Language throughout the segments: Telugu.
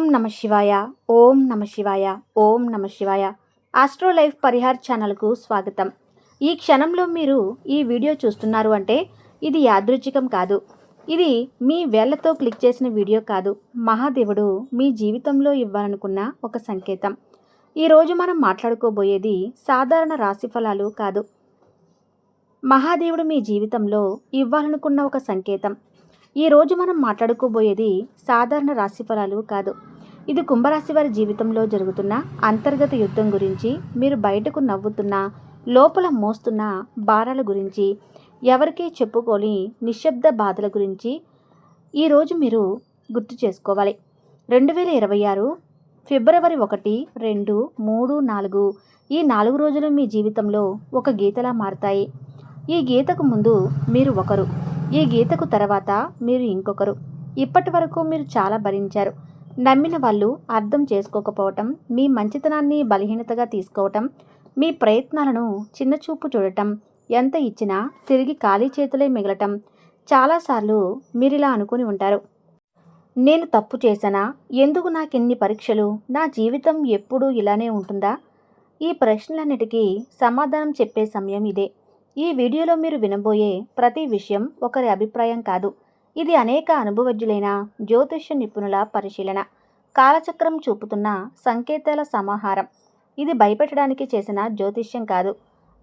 ఓం నమ శివాయ ఓం నమ శివాయ ఓం నమ శివాయ. ఆస్ట్రో లైఫ్ పరిహార్ ఛానల్కు స్వాగతం. ఈ క్షణంలో మీరు ఈ వీడియో చూస్తున్నారు అంటే ఇది యాదృచ్ఛికం కాదు. ఇది మీ వేళ్ళతో క్లిక్ చేసిన వీడియో కాదు. మహాదేవుడు మీ జీవితంలో ఇవ్వాలనుకున్న ఒక సంకేతం. ఈరోజు మనం మాట్లాడుకోబోయేది సాధారణ రాశి ఫలాలు కాదు. మహాదేవుడు మీ జీవితంలో ఇవ్వాలనుకున్న ఒక సంకేతం. ఈరోజు మనం మాట్లాడుకోబోయేది సాధారణ రాశి ఫలాలు కాదు. ఇది కుంభరాశి వారి జీవితంలో జరుగుతున్న అంతర్గత యుద్ధం గురించి మీరు బయటకు నవ్వుతున్న లోపల మోస్తున్న భారాల గురించి ఎవరికీ చెప్పుకోని నిశ్శబ్ద బాధల గురించి ఈరోజు మీరు గుర్తు చేసుకోవాలి. రెండు వేల ఇరవై ఆరు ఫిబ్రవరి ఒకటి రెండు మూడు నాలుగు ఈ నాలుగు రోజులు మీ జీవితంలో ఒక గీతలా మారుతాయి. ఈ గీతకు ముందు మీరు ఒకరు ఈ గీతకు తర్వాత మీరు ఇంకొకరు. ఇప్పటి వరకు మీరు చాలా భరించారు. నమ్మిన వాళ్ళు అర్థం చేసుకోకపోవటం మీ మంచితనాన్ని బలహీనతగా తీసుకోవటం మీ ప్రయత్నాలను చిన్నచూపు చూడటం ఎంత ఇచ్చినా తిరిగి ఖాళీ చేతులే మిగలటం చాలాసార్లు మీరు ఇలా అనుకుని ఉంటారు. నేను తప్పు చేశానా? ఎందుకు నాకు ఇన్ని పరీక్షలు? నా జీవితం ఎప్పుడూ ఇలానే ఉంటుందా? ఈ ప్రశ్నలన్నిటికీ సమాధానం చెప్పే సమయం ఇదే. ఈ వీడియోలో మీరు వినబోయే ప్రతి విషయం ఒకరి అభిప్రాయం కాదు. ఇది అనేక అనుభవజ్ఞులైన జ్యోతిష్య నిపుణుల పరిశీలన. కాలచక్రం చూపుతున్న సంకేతాల సమాహారం. ఇది భయపెట్టడానికి చేసిన జ్యోతిష్యం కాదు.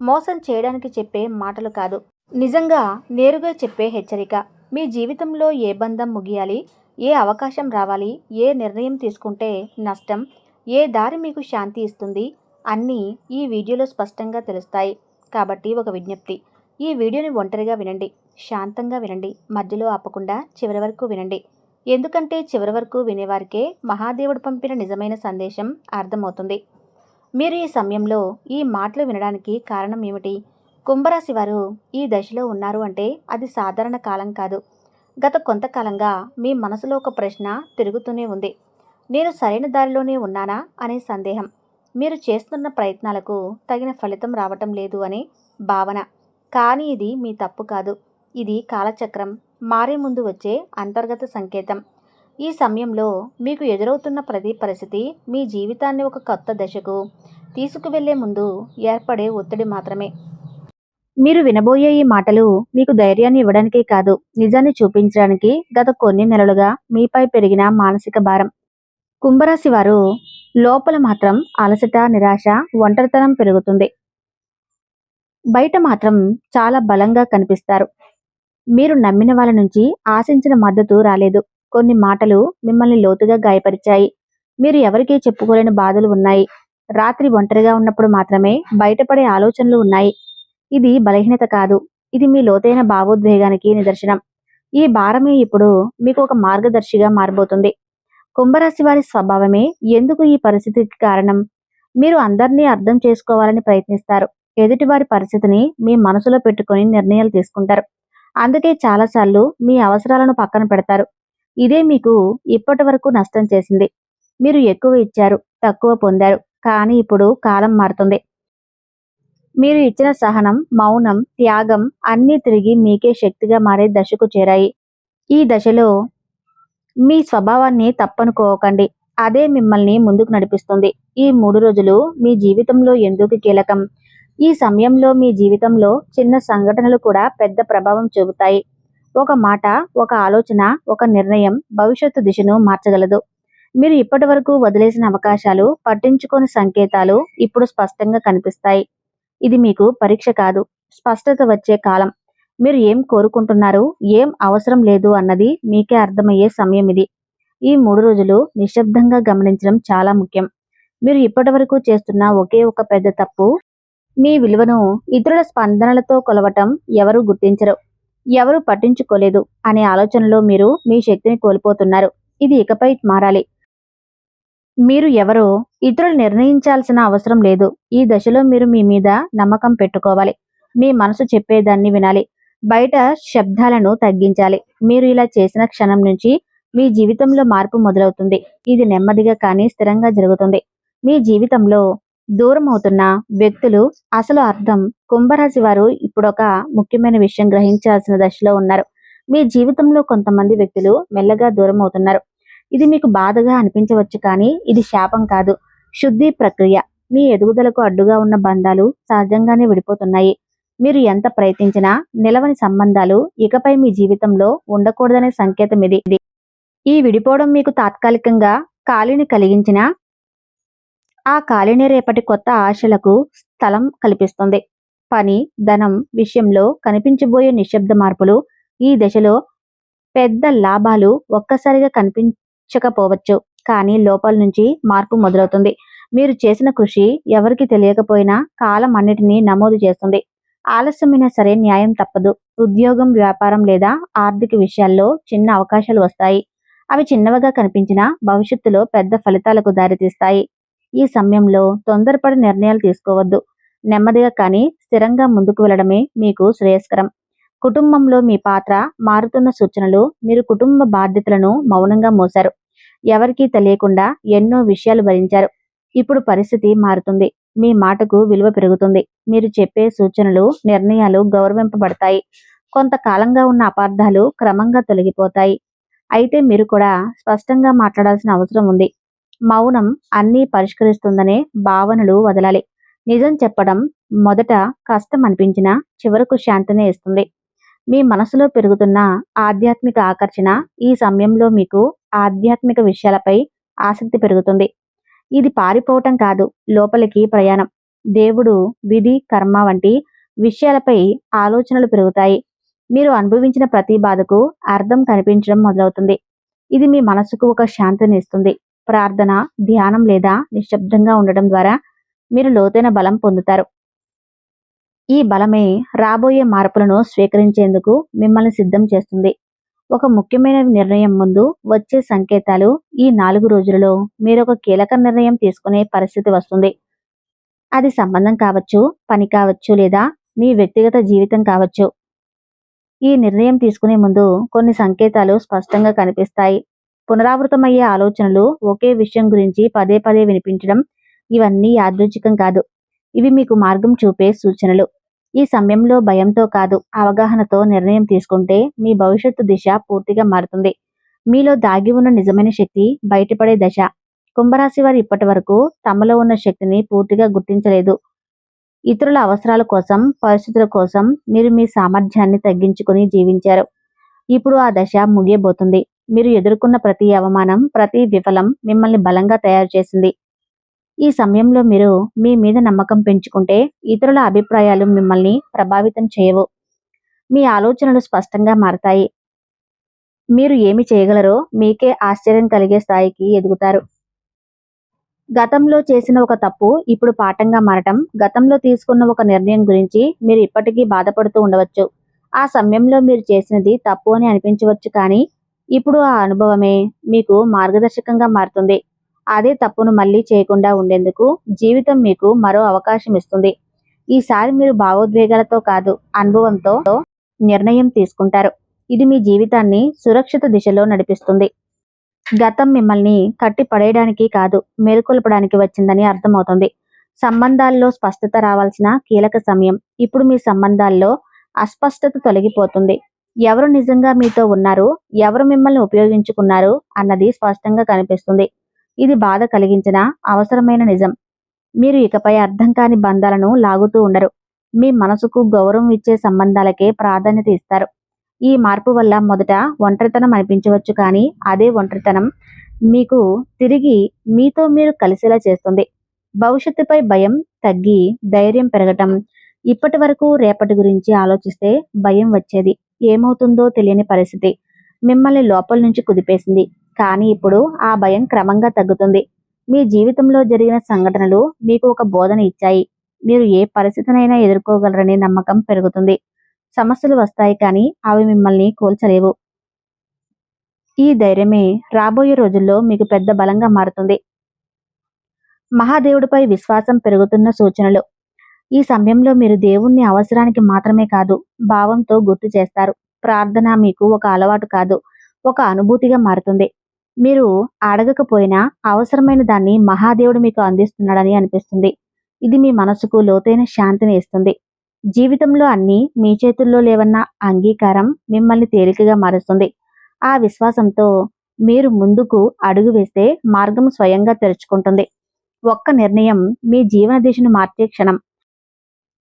మోసం చేయడానికి చెప్పే మాటలు కాదు. నిజంగా నేరుగా చెప్పే హెచ్చరిక. మీ జీవితంలో ఏ బంధం ముగియాలి? ఏ అవకాశం రావాలి? ఏ నిర్ణయం తీసుకుంటే నష్టం? ఏ దారి మీకు శాంతి ఇస్తుంది? అన్నీ ఈ వీడియోలో స్పష్టంగా తెలుస్తాయి. కాబట్టి ఒక విజ్ఞప్తి. ఈ వీడియోని ఒంటరిగా వినండి. శాంతంగా వినండి. మధ్యలో ఆపకుండా చివరి వరకు వినండి. ఎందుకంటే చివరి వరకు వినేవారికే మహాదేవుడు పంపిన నిజమైన సందేశం అర్థమవుతుంది. మీరు ఈ సమయంలో ఈ మాటలు వినడానికి కారణం ఏమిటి? కుంభరాశి వారు ఈ దశలో ఉన్నారు అంటే అది సాధారణ కాలం కాదు. గత కొంతకాలంగా మీ మనసులో ఒక ప్రశ్న తిరుగుతూనే ఉంది. నేను సరైన దారిలోనే ఉన్నానా అనే సందేహం. మీరు చేస్తున్న ప్రయత్నాలకు తగిన ఫలితం రావటం లేదు అనే భావన. కానీ ఇది మీ తప్పు కాదు. ఇది కాలచక్రం మారే ముందు వచ్చే అంతర్గత సంకేతం. ఈ సమయంలో మీకు ఎదురవుతున్న ప్రతి పరిస్థితి మీ జీవితాన్ని ఒక కొత్త దశకు తీసుకువెళ్ళే ముందు ఏర్పడే ఒత్తిడి మాత్రమే. మీరు వినబోయే ఈ మాటలు మీకు ధైర్యాన్ని ఇవ్వడానికే కాదు నిజాన్ని చూపించడానికి గత కొన్ని నెలలుగా మీపై పెరిగిన మానసిక భారం. కుంభరాశి వారు లోపల మాత్రం అలసట నిరాశ ఒంటరితనం పెరుగుతుంది. బయట మాత్రం చాలా బలంగా కనిపిస్తారు. మీరు నమ్మిన వాళ్ళ నుంచి ఆశించిన మద్దతు రాలేదు. కొన్ని మాటలు మిమ్మల్ని లోతుగా గాయపరిచాయి. మీరు ఎవరికీ చెప్పుకోలేని బాధలు ఉన్నాయి. రాత్రి ఒంటరిగా ఉన్నప్పుడు మాత్రమే బయటపడే ఆలోచనలు ఉన్నాయి. ఇది బలహీనత కాదు. ఇది మీ లోతైన భావోద్వేగానికి నిదర్శనం. ఈ భారమే ఇప్పుడు మీకు ఒక మార్గదర్శిగా మారబోతుంది. కుంభరాశి వారి స్వభావమే ఎందుకు ఈ పరిస్థితికి కారణం? మీరు అందరినీ అర్థం చేసుకోవాలని ప్రయత్నిస్తారు. ఎదుటివారి పరిస్థితిని మీ మనసులో పెట్టుకుని నిర్ణయాలు తీసుకుంటారు. అందుకే చాలాసార్లు మీ అవసరాలను పక్కన పెడతారు. ఇదే మీకు ఇప్పటి వరకు నష్టం చేసింది. మీరు ఎక్కువ ఇచ్చారు తక్కువ పొందారు కానీ ఇప్పుడు కాలం మారుతుంది. మీరు ఇచ్చిన సహనం మౌనం త్యాగం అన్నీ తిరిగి మీకే శక్తిగా మారే దశకు చేరాయి. ఈ దశలో మీ స్వభావాన్ని తప్పనుకోకండి. అదే మిమ్మల్ని ముందుకు నడిపిస్తుంది. ఈ మూడు రోజులు మీ జీవితంలో ఎందుకు కీలకం? ఈ సమయంలో మీ జీవితంలో చిన్న సంఘటనలు కూడా పెద్ద ప్రభావం చూపుతాయి. ఒక మాట ఒక ఆలోచన ఒక నిర్ణయం భవిష్యత్తు దిశను మార్చగలదు. మీరు ఇప్పటి వరకు వదిలేసిన అవకాశాలు పట్టించుకోని సంకేతాలు ఇప్పుడు స్పష్టంగా కనిపిస్తాయి. ఇది మీకు పరీక్ష కాదు స్పష్టత వచ్చే కాలం. మీరు ఏం కోరుకుంటున్నారు ఏం అవసరం లేదు అన్నది మీకే అర్థమయ్యే సమయం ఇది. ఈ మూడు రోజులు నిశ్శబ్దంగా గమనించడం చాలా ముఖ్యం. మీరు ఇప్పటి వరకు చేస్తున్న ఒకే ఒక పెద్ద తప్పు మీ విలువను ఇతరుల స్పందనలతో కొలవటం ఎవరు గుర్తించరు. ఎవరు పట్టించుకోలేదు అనే ఆలోచనలో మీరు మీ శక్తిని కోల్పోతున్నారు. ఇది ఇకపై మారాలి. మీరు ఎవరో ఇతరులు నిర్ణయించాల్సిన అవసరం లేదు. ఈ దశలో మీరు మీ మీద నమ్మకం పెట్టుకోవాలి. మీ మనసు చెప్పేదాన్ని వినాలి. బయట శబ్దాలను తగ్గించాలి. మీరు ఇలా చేసిన క్షణం నుంచి మీ జీవితంలో మార్పు మొదలవుతుంది. ఇది నెమ్మదిగా కానీ స్థిరంగా జరుగుతుంది. మీ జీవితంలో దూరం అవుతున్న వ్యక్తులు అసలు అర్థం కుంభరాశి వారు ఇప్పుడు ఒక ముఖ్యమైన విషయం గ్రహించాల్సిన దశలో ఉన్నారు. మీ జీవితంలో కొంతమంది వ్యక్తులు మెల్లగా దూరం అవుతున్నారు ఇది మీకు బాధగా అనిపించవచ్చు కానీ ఇది శాపం కాదు. శుద్ధి ప్రక్రియ. మీ ఎదుగుదలకు అడ్డుగా ఉన్న బంధాలు సహజంగానే విడిపోతున్నాయి. మీరు ఎంత ప్రయత్నించినా నిలవని సంబంధాలు ఇకపై మీ జీవితంలో ఉండకూడదనే సంకేతం ఇది ఇది. ఈ విడిపోవడం మీకు తాత్కాలికంగా ఖాళీని కలిగించినా ఆ ఖాళీని రేపటి కొత్త ఆశలకు స్థలం కల్పిస్తుంది. పని ధనం విషయంలో కనిపించబోయే నిశ్శబ్ద మార్పులు ఈ దశలో పెద్ద లాభాలు ఒక్కసారిగా కనిపించకపోవచ్చు. కానీ లోపల నుంచి మార్పు మొదలవుతుంది. మీరు చేసిన కృషి ఎవరికి తెలియకపోయినా కాలం అన్నిటినీ నమోదు చేస్తుంది. ఆలస్యమైనా సరే న్యాయం తప్పదు. ఉద్యోగం వ్యాపారం లేదా ఆర్థిక విషయాల్లో చిన్న అవకాశాలు వస్తాయి. అవి చిన్నవిగా కనిపించినా భవిష్యత్తులో పెద్ద ఫలితాలకు దారితీస్తాయి. ఈ సమయంలో తొందరపడి నిర్ణయాలు తీసుకోవద్దు. నెమ్మదిగా కానీ స్థిరంగా ముందుకు వెళ్ళడమే మీకు శ్రేయస్కరం. కుటుంబంలో మీ పాత్ర మారుతున్న సూచనలు మీరు కుటుంబ బాధ్యతలను మౌనంగా మోశారు. ఎవరికీ తెలియకుండా ఎన్నో విషయాలు భరించారు. ఇప్పుడు పరిస్థితి మారుతుంది. మీ మాటకు విలువ పెరుగుతుంది. మీరు చెప్పే సూచనలు నిర్ణయాలు గౌరవింపబడతాయి. కొంతకాలంగా ఉన్న అపార్థాలు క్రమంగా తొలగిపోతాయి. అయితే మీరు కూడా స్పష్టంగా మాట్లాడాల్సిన అవసరం ఉంది. మౌనం అన్నీ పరిష్కరిస్తుందనే భావనలు వదలాలి. నిజం చెప్పడం మొదట కష్టం అనిపించినా చివరకు శాంతిని ఇస్తుంది. మీ మనసులో పెరుగుతున్న ఆధ్యాత్మిక ఆకర్షణ ఈ సమయంలో మీకు ఆధ్యాత్మిక విషయాలపై ఆసక్తి పెరుగుతుంది. ఇది పారిపోవటం కాదు లోపలికి ప్రయాణం. దేవుడు విధి కర్మ వంటి విషయాలపై ఆలోచనలు పెరుగుతాయి. మీరు అనుభవించిన ప్రతి బాధకు అర్థం కనిపించడం మొదలవుతుంది. ఇది మీ మనసుకు ఒక శాంతిని ఇస్తుంది. ప్రార్థన ధ్యానం లేదా నిశ్శబ్దంగా ఉండడం ద్వారా మీరు లోతైన బలం పొందుతారు. ఈ బలమే రాబోయే మార్పులను స్వీకరించేందుకు మిమ్మల్ని సిద్ధం చేస్తుంది. ఒక ముఖ్యమైన నిర్ణయం ముందు వచ్చే సంకేతాలు ఈ నాలుగు రోజులలో మీరు ఒక కీలక నిర్ణయం తీసుకునే పరిస్థితి వస్తుంది. అది సంబంధం కావచ్చు పని కావచ్చు లేదా మీ వ్యక్తిగత జీవితం కావచ్చు. ఈ నిర్ణయం తీసుకునే ముందు కొన్ని సంకేతాలు స్పష్టంగా కనిపిస్తాయి. పునరావృతమయ్యే ఆలోచనలు ఒకే విషయం గురించి పదే పదే వినిపించడం ఇవన్నీ యాదృచ్ఛికం కాదు. ఇవి మీకు మార్గం చూపే సూచనలు. ఈ సమయంలో భయంతో కాదు అవగాహనతో నిర్ణయం తీసుకుంటే మీ భవిష్యత్తు దిశ పూర్తిగా మారుతుంది. మీలో దాగి ఉన్న నిజమైన శక్తి బయటపడే దశ. కుంభరాశి వారు ఇప్పటి వరకు తమలో ఉన్న శక్తిని పూర్తిగా గుర్తించలేదు. ఇతరుల అవసరాల కోసం పరిస్థితుల కోసం మీరు మీ సామర్థ్యాన్ని తగ్గించుకుని జీవించారు. ఇప్పుడు ఆ దశ ముగియబోతుంది. మీరు ఎదుర్కొన్న ప్రతి అవమానం ప్రతి విఫలం మిమ్మల్ని బలంగా తయారు చేసింది. ఈ సమయంలో మీరు మీ మీద నమ్మకం పెంచుకుంటే ఇతరుల అభిప్రాయాలు మిమ్మల్ని ప్రభావితం చేయవు. మీ ఆలోచనలు స్పష్టంగా మారతాయి. మీరు ఏమి చేయగలరో మీకే ఆశ్చర్యం కలిగే స్థాయికి ఎదుగుతారు. గతంలో చేసిన ఒక తప్పు ఇప్పుడు పాఠంగా మారటం గతంలో తీసుకున్న ఒక నిర్ణయం గురించి మీరు ఇప్పటికీ బాధపడుతూ ఉండవచ్చు. ఆ సమయంలో మీరు చేసినది తప్పు అని అనిపించవచ్చు కానీ ఇప్పుడు ఆ అనుభవమే మీకు మార్గదర్శకంగా మారుతుంది. అదే తప్పును మళ్ళీ చేయకుండా ఉండేందుకు జీవితం మీకు మరో అవకాశం ఇస్తుంది. ఈసారి మీరు భావోద్వేగాలతో కాదు అనుభవంతో నిర్ణయం తీసుకుంటారు. ఇది మీ జీవితాన్ని సురక్షిత దిశలో నడిపిస్తుంది. గతం మిమ్మల్ని కట్టి పడేయడానికి కాదు మేల్కొల్పడానికి వచ్చిందని అర్థమవుతుంది. సంబంధాల్లో స్పష్టత రావాల్సిన కీలక సమయం. ఇప్పుడు మీ సంబంధాల్లో అస్పష్టత తొలగిపోతుంది. ఎవరు నిజంగా మీతో ఉన్నారు? ఎవరు మిమ్మల్ని ఉపయోగించుకున్నారు? అన్నది స్పష్టంగా కనిపిస్తుంది. ఇది బాధ కలిగించిన అవసరమైన నిజం. మీరు ఇకపై అర్థం కాని బంధాలను లాగుతూ ఉండరు. మీ మనసుకు గౌరవం ఇచ్చే సంబంధాలకే ప్రాధాన్యత ఇస్తారు. ఈ మార్పు వల్ల మొదట ఒంటరితనం అనిపించవచ్చు కానీ అదే ఒంటరితనం మీకు తిరిగి మీతో మీరు కలిసేలా చేస్తుంది. భవిష్యత్తుపై భయం తగ్గి ధైర్యం పెరగటం ఇప్పటి వరకు రేపటి గురించి ఆలోచిస్తే భయం వచ్చేది. ఏమవుతుందో తెలియని పరిస్థితి. మిమ్మల్ని లోపల నుంచి కుదిపేసింది. కానీ ఇప్పుడు ఆ భయం క్రమంగా తగ్గుతుంది. మీ జీవితంలో జరిగిన సంఘటనలు మీకు ఒక బోధన ఇచ్చాయి. మీరు ఏ పరిస్థితినైనా ఎదుర్కోగలరనే నమ్మకం పెరుగుతుంది. సమస్యలు వస్తాయి కానీ అవి మిమ్మల్ని కోల్చలేవు. ఈ ధైర్యమే రాబోయే రోజుల్లో మీకు పెద్ద బలంగా మారుతుంది. మహాదేవుడిపై విశ్వాసం పెరుగుతున్న సూచనలు. ఈ సమయంలో మీరు దేవుణ్ణి అవసరానికి మాత్రమే కాదు భావంతో గుర్తు చేస్తారు. ప్రార్థన మీకు ఒక అలవాటు కాదు ఒక అనుభూతిగా మారుతుంది. మీరు అడగకపోయినా అవసరమైన దాన్ని మహాదేవుడు మీకు అందిస్తున్నాడని అనిపిస్తుంది. ఇది మీ మనసుకు లోతైన శాంతిని ఇస్తుంది. జీవితంలో అన్నీ మీ చేతుల్లో లేవన్న అంగీకారం మిమ్మల్ని తేలికగా మారుస్తుంది. ఆ విశ్వాసంతో మీరు ముందుకు అడుగు వేస్తే మార్గం స్వయంగా తెరుచుకుంటుంది. ఒక్క నిర్ణయం మీ జీవన దిశను మార్చే క్షణం.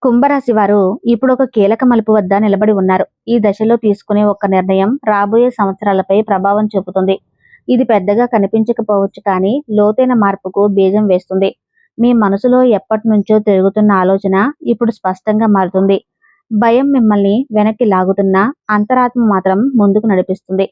కుంభరాశి వారు ఇప్పుడు ఒక కీలక మలుపు వద్ద నిలబడి ఉన్నారు. ఈ దశలో తీసుకునే ఒక నిర్ణయం రాబోయే సంవత్సరాలపై ప్రభావం చూపుతుంది. ఇది పెద్దగా కనిపించకపోవచ్చు కానీ లోతైన మార్పుకు బీజం వేస్తుంది. మీ మనసులో ఎప్పటి నుంచో తిరుగుతున్న ఆలోచన ఇప్పుడు స్పష్టంగా మారుతుంది. భయం మిమ్మల్ని వెనక్కి లాగుతున్న అంతరాత్మ మాత్రం ముందుకు నడిపిస్తుంది.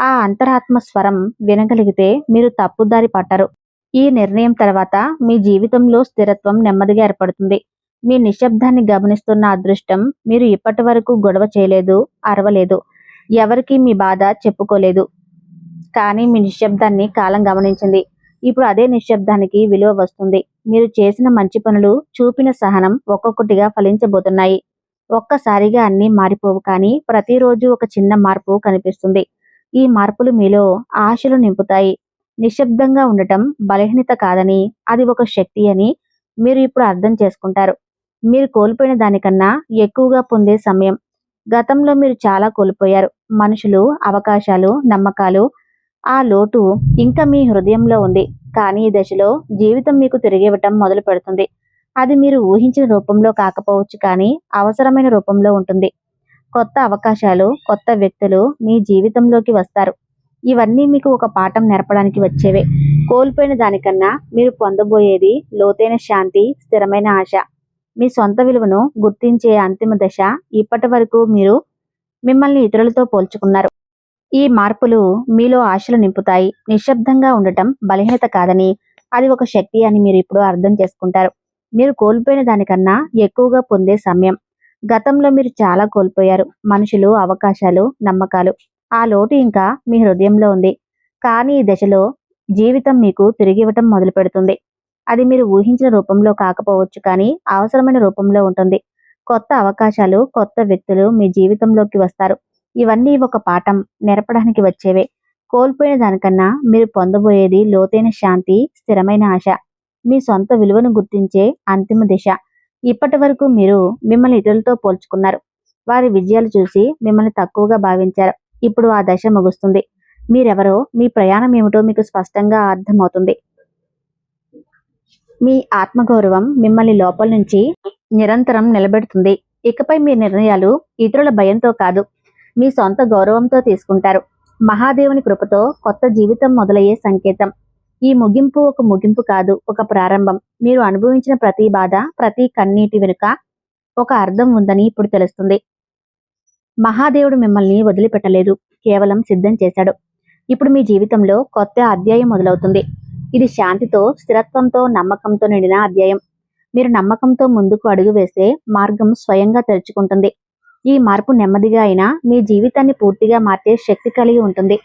ఆ అంతరాత్మ స్వరం వినగలిగితే మీరు తప్పుదారి పట్టరు. ఈ నిర్ణయం తర్వాత మీ జీవితంలో స్థిరత్వం నెమ్మదిగా ఏర్పడుతుంది. మీ నిశ్శబ్దాన్ని గమనిస్తున్న అదృష్టం మీరు ఇప్పటి వరకు గొడవ చేయలేదు అరవలేదు. ఎవరికి మీ బాధ చెప్పుకోలేదు. కానీ మీ నిశ్శబ్దాన్ని కాలం గమనించింది. ఇప్పుడు అదే నిశ్శబ్దానికి విలువ వస్తుంది. మీరు చేసిన మంచి పనులు చూపిన సహనం ఒక్కొక్కటిగా ఫలించబోతున్నాయి. ఒక్కసారిగా అన్నీ మారిపోవు కానీ ప్రతిరోజు ఒక చిన్న మార్పు కనిపిస్తుంది. ఈ మార్పులు మీలో ఆశలు నింపుతాయి. నిశ్శబ్దంగా ఉండటం బలహీనత కాదని అది ఒక శక్తి అని మీరు ఇప్పుడు అర్థం చేసుకుంటారు. మీరు కోల్పోయిన దానికన్నా ఎక్కువగా పొందే సమయం. గతంలో మీరు చాలా కోల్పోయారు. మనుషులు అవకాశాలు నమ్మకాలు ఆ లోటు ఇంకా మీ హృదయంలో ఉంది. కానీ ఈ దశలో జీవితం మీకు తిరిగివ్వటం మొదలు పెడుతుంది. అది మీరు ఊహించిన రూపంలో కాకపోవచ్చు కానీ అవసరమైన రూపంలో ఉంటుంది. కొత్త అవకాశాలు కొత్త వ్యక్తులు మీ జీవితంలోకి వస్తారు. ఇవన్నీ మీకు ఒక పాఠం నేర్పడానికి వచ్చేవే. కోల్పోయిన దానికన్నా మీరు పొందబోయేది లోతైన శాంతి స్థిరమైన ఆశ. మీ సొంత విలువను గుర్తించే అంతిమ దశ ఇప్పటి వరకు మీరు మిమ్మల్ని ఇతరులతో పోల్చుకున్నారు. ఈ మార్పులు మీలో ఆశలు నింపుతాయి. నిశ్శబ్దంగా ఉండటం బలహీనత కాదని అది ఒక శక్తి అని మీరు ఇప్పుడు అర్థం చేసుకుంటారు. మీరు కోల్పోయిన దానికన్నా ఎక్కువగా పొందే సమయం. గతంలో మీరు చాలా కోల్పోయారు. మనుషులు అవకాశాలు నమ్మకాలు. ఆ లోటు ఇంకా మీ హృదయంలో ఉంది. కానీ ఈ దశలో జీవితం మీకు తిరిగి ఇవ్వటం మొదలు పెడుతుంది అది మీరు ఊహించిన రూపంలో కాకపోవచ్చు కానీ అవసరమైన రూపంలో ఉంటుంది. కొత్త అవకాశాలు కొత్త వ్యక్తులు మీ జీవితంలోకి వస్తారు. ఇవన్నీ ఒక పాఠం నేర్పడానికి వచ్చేవే. కోల్పోయిన దానికన్నా మీరు పొందబోయేది లోతైన శాంతి స్థిరమైన ఆశ. మీ సొంత విలువను గుర్తించే అంతిమ దిశ. ఇప్పటి వరకు మీరు మిమ్మల్ని ఇతరులతో పోల్చుకున్నారు. వారి విజయాలు చూసి మిమ్మల్ని తక్కువగా భావించారు. ఇప్పుడు ఆ దశ ముగుస్తుంది. మీరెవరో మీ ప్రయాణం ఏమిటో మీకు స్పష్టంగా అర్థమవుతుంది. మీ ఆత్మగౌరవం మిమ్మల్ని లోపల నుంచి నిరంతరం నిలబెడుతుంది. ఇకపై మీ నిర్ణయాలు ఇతరుల భయంతో కాదు మీ సొంత గౌరవంతో తీసుకుంటారు. మహాదేవుని కృపతో కొత్త జీవితం మొదలయ్యే సంకేతం. ఈ ముగింపు ఒక ముగింపు కాదు ఒక ప్రారంభం. మీరు అనుభవించిన ప్రతి బాధ ప్రతి కన్నీటి వెనుక ఒక అర్థం ఉందని ఇప్పుడు తెలుస్తుంది. మహాదేవుడు మిమ్మల్ని వదిలిపెట్టలేదు కేవలం సిద్ధం చేశాడు. ఇప్పుడు మీ జీవితంలో కొత్త అధ్యాయం మొదలవుతుంది. ఇది శాంతితో స్థిరత్వంతో నమ్మకంతో నిండిన అధ్యాయం. మీరు నమ్మకంతో ముందుకు అడుగు వేస్తే మార్గం స్వయంగా తెరుచుకుంటుంది. ఈ మార్పు నెమ్మదిగా అయినా మీ జీవితాన్ని పూర్తిగా మార్చే శక్తి కలిగి ఉంటుంది.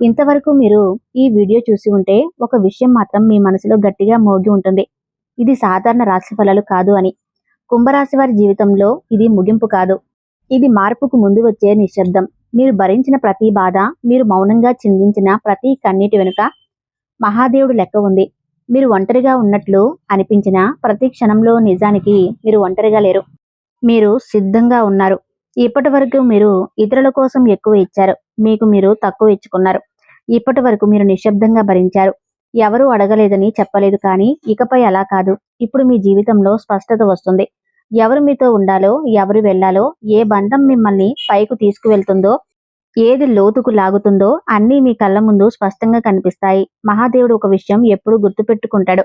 ఇంతవరకు మీరు ఈ వీడియో చూసి ఉంటే ఒక విషయం మాత్రం మీ మనసులో గట్టిగా మోగి ఉంటుంది. ఇది సాధారణ రాశి ఫలాలు కాదు అని. కుంభరాశి వారి జీవితంలో ఇది ముగింపు కాదు. ఇది మార్పుకు ముందు వచ్చే నిశ్శబ్దం. మీరు భరించిన ప్రతి బాధ మీరు మౌనంగా చిందించిన ప్రతి కన్నీటి వెనుక మహాదేవుడు లెక్క ఉంది. మీరు ఒంటరిగా ఉన్నట్లు అనిపించిన ప్రతి క్షణంలో నిజానికి మీరు ఒంటరిగా లేరు. మీరు సిద్ధంగా ఉన్నారు. ఇప్పటి వరకు మీరు ఇతరుల కోసం ఎక్కువ ఇచ్చారు. మీకు మీరు తక్కువ ఇచ్చుకున్నారు. ఇప్పటి వరకు మీరు నిశ్శబ్దంగా భరించారు. ఎవరు అడగలేదని చెప్పలేదు కానీ ఇకపై అలా కాదు. ఇప్పుడు మీ జీవితంలో స్పష్టత వస్తుంది. ఎవరు మీతో ఉండాలో ఎవరు వెళ్ళాలో ఏ బంధం మిమ్మల్ని పైకి తీసుకువెళ్తుందో ఏది లోతుకు లాగుతుందో అన్నీ మీ కళ్ళ ముందు స్పష్టంగా కనిపిస్తాయి. మహాదేవుడు ఒక విషయం ఎప్పుడు గుర్తుపెట్టుకుంటాడు.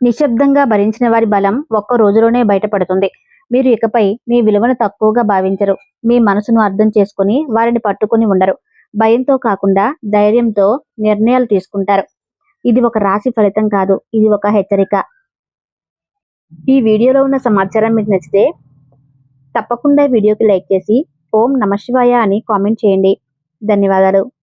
నిశ్శబ్దంగా భరించిన వారి బలం ఒక్క రోజులోనే బయటపడుతుంది. మీరు ఇకపై మీ విలువను తక్కువగా భావించరు. మీ మనసును అర్థం చేసుకుని వారిని పట్టుకుని ఉండరు. భయంతో కాకుండా ధైర్యంతో నిర్ణయాలు తీసుకుంటారు. ఇది ఒక రాశి ఫలితం కాదు. ఇది ఒక హెచ్చరిక. ఈ వీడియోలో ఉన్న సమాచారం మీకు నచ్చితే తప్పకుండా వీడియోకి లైక్ చేసి ఓం నమ శివాయ అని కామెంట్ చేయండి. ధన్యవాదాలు.